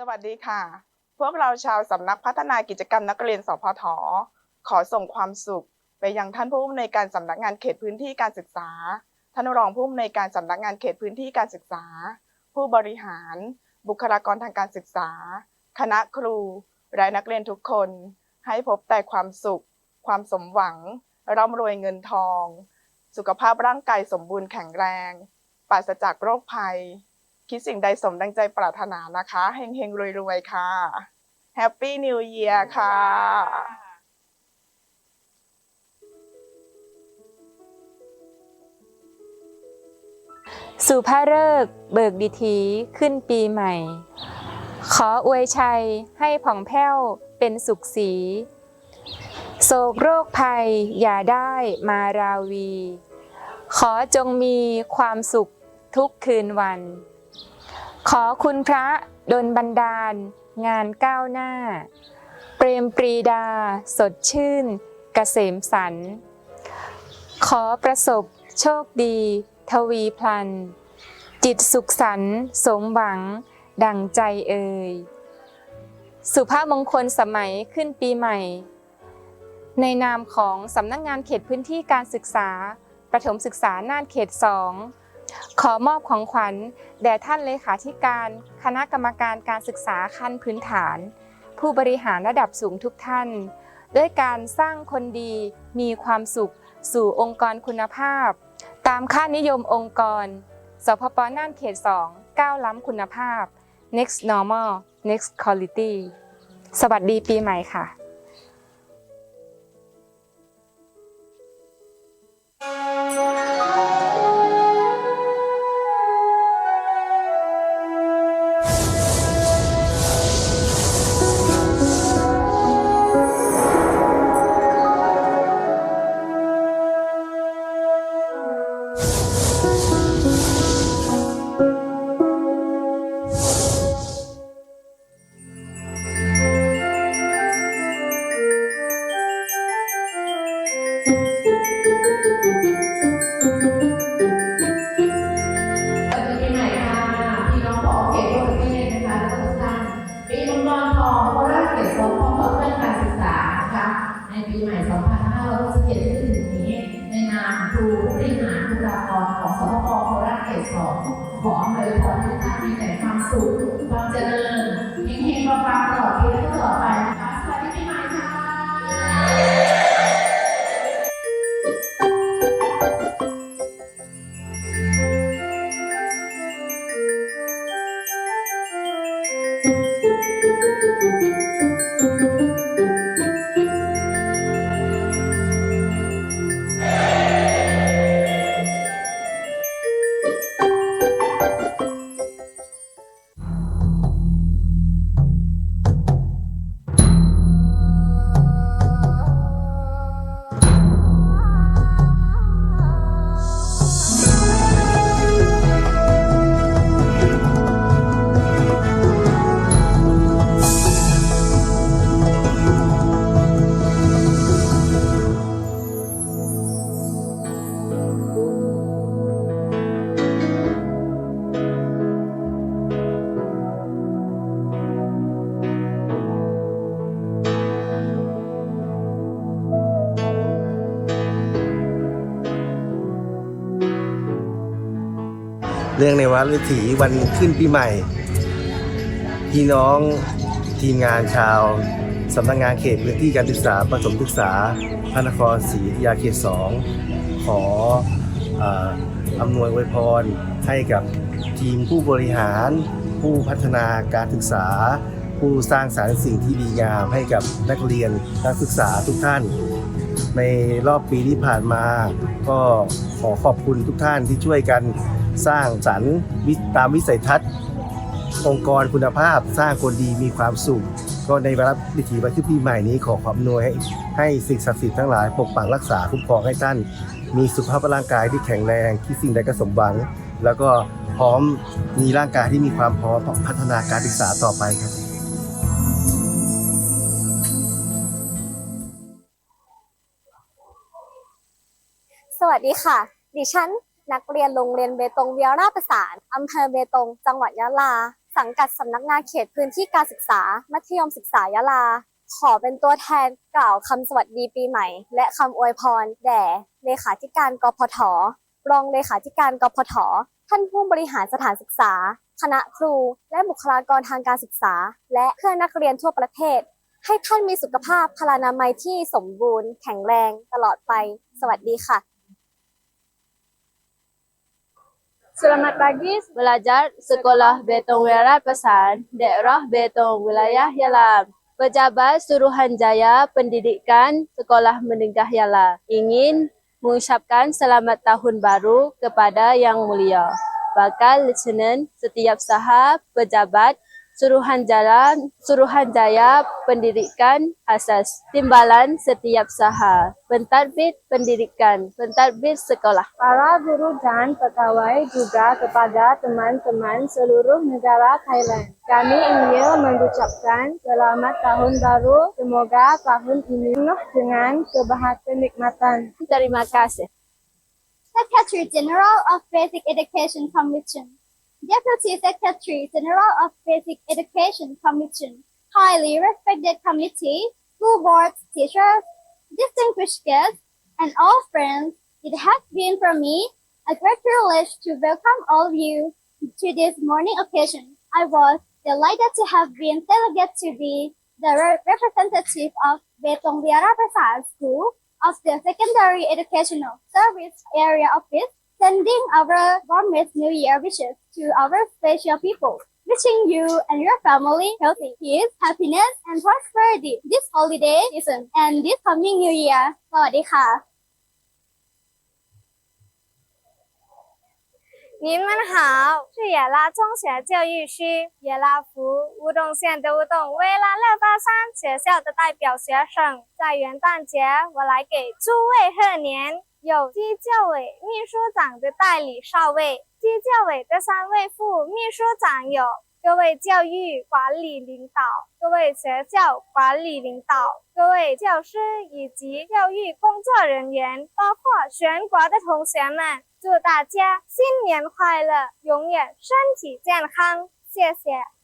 สวัสดีค่ะ พวกเราชาวสำนักพัฒนากิจกรรมนักเรียนสพทขอส่งความสุข ไปยังท่านผู้อำนวยการสำนักงานเขตพื้นที่การศึกษา ท่านรองผู้อำนวยการสำนักงานเขตพื้นที่การศึกษา ผู้บริหาร บุคลากรทางการศึกษา คณะครูและนักเรียนทุกคน ให้พบแต่ความสุข ความสมหวัง ร่ำรวยเงินทอง สุขภาพร่างกายสมบูรณ์แข็งแรง ปราศจากโรคภัย คิดสิ่งใดสมดังใจปรารถนานะคะเฮงเฮงรวยรวยๆค่ะ Happy New Year ค่ะสุภาฤกษ์เบิกดิถีขึ้นปีใหม่ ขออวยชัยให้ผ่องแผ้วเป็นสุขสี โศกโรคภัยอย่าได้มาราวี ขอจงมีความสุขทุกคืนวัน ขอคุณพระดลบันดาล งานก้าวหน้า เปรมปรีดา สดชื่นกเกษมสัน ขอประสบโชคดี ทวีพลัน จิตสุขสันสมหวัง ดังใจเอ่ยสุภาพมงคลสมัยขึ้นปีใหม่ ในนามของสำนักงงานเขตพื้นที่การศึกษา ประถมศึกษาน่านเขต2 ขอมอบของขวัญแด่ท่านเลขาธิการคณะกรรมการการศึกษาขั้นพื้นฐาน ผู้บริหารระดับสูงทุกท่าน ด้วยการสร้างคนดีมีความสุข สู่องค์กรคุณภาพ ตามค่านิยมองค์กร สพปน่านเขต 2 ก้าวล้ำคุณภาพ next normal next quality สวัสดีปีใหม่ค่ะ ในปีใหม่ 2567ที่จะถึงนี้ ในนามครูผู้บริหารบุคลากรของสพโคราชเขตสองขออวยพรทุกท่านมีแต่ความสุข ความเจริญเฮง เรื่องในวัดฤถีวันขึ้นปีใหม่ พี่น้องทีมงานชาวสำนักงานเขตพื้นที่การศึกษาประถมศึกษาพระนครศรีอยุธยาเขตสองขออำนวยอวยพรให้กับทีมผู้บริหาร ผู้พัฒนาการศึกษา ผู้สร้างสรรค์สิ่งที่ดีงามให้กับนักเรียนนักศึกษาทุกท่าน ในรอบปีที่ผ่านมา ก็ขอขอบคุณทุกท่านที่ช่วยกัน สร้างสรรค์ตามวิสัยทัศน์ องค์กรคุณภาพสร้างคนดีมีความสุข ก็ในวาระวิถีวันขึ้นปีใหม่นี้ขอความนวยให้ให้สิ่งศักดิ์สิทธิ์ทั้งหลายปกปักรักษาคุ้มครองให้ท่าน มีสุขภาพร่างกายที่แข็งแรงที่สิ่งใดก็สมหวัง แล้วก็พร้อมมีร่างกายที่มีความพร้อมพัฒนาการศึกษาต่อไปครับสวัสดีค่ะ ดิฉัน นักเรียนโรงเรียนเบตงเวียราประสานอำเภอเบตง จังหวัดยะลา สังกัดสำนักงานเขตพื้นที่การศึกษา มัธยมศึกษายะลา ขอเป็นตัวแทนกล่าวคำสวัสดีปีใหม่ และคำอวยพร แด่ เลขาธิการกพทรองเลขาธิการกพทท่านผู้บริหารสถานศึกษา คณะครู และบุคลากรทางการศึกษา และเพื่อนนักเรียนทั่วประเทศ ให้ท่านมีสุขภาพพลานามัยที่สมบูรณ์ แข็งแรงตลอดไป สวัสดีค่ะ Selamat pagi. Belajar Sekolah Betong Wilayah Pesan Daerah Betong Wilayah Yalam. Pejabat Suruhanjaya Pendidikan Sekolah Menengah Yalam ingin mengucapkan selamat tahun baru kepada Yang Mulia. Bakal listener setiap sahab pejabat Suruhanjaya Suruhanjaya Pendidikan Asas Timbalan setiap saha pentadbir pendidikan pentadbir sekolah para guru dan pegawai juga kepada teman-teman seluruh negara Thailand. Kami ingin mengucapkan selamat tahun baru. Semoga tahun ini penuh dengan kebahagiaan kenikmatan. Terima kasih. Secretary General of Basic Education Commission, Deputy Secretary General of Basic Education Commission, highly respected committee, school board, teachers, distinguished guests, and all friends, it has been for me a great privilege to welcome all of you to this morning occasion. I was delighted to have been delegated to be the re- representative of Betong Prasad School of the Secondary Educational Service Area Office, sending our warmest New Year wishes to our special people. Wishing you and your family healthy, peace, happiness, and prosperity this holiday season and this coming New Year. สวัสดีค่ะ 您们好，是野拉中学教育区野拉福乌洞县的乌洞维拉乐巴山学校的代表学生，在元旦节，我来给诸位贺年。 有机教委秘书长的代理少尉，机教委的三位副秘书长有各位教育管理领导、各位学校管理领导、各位教师以及教育工作人员，包括全国的同学们，祝大家新年快乐，永远身体健康，谢谢。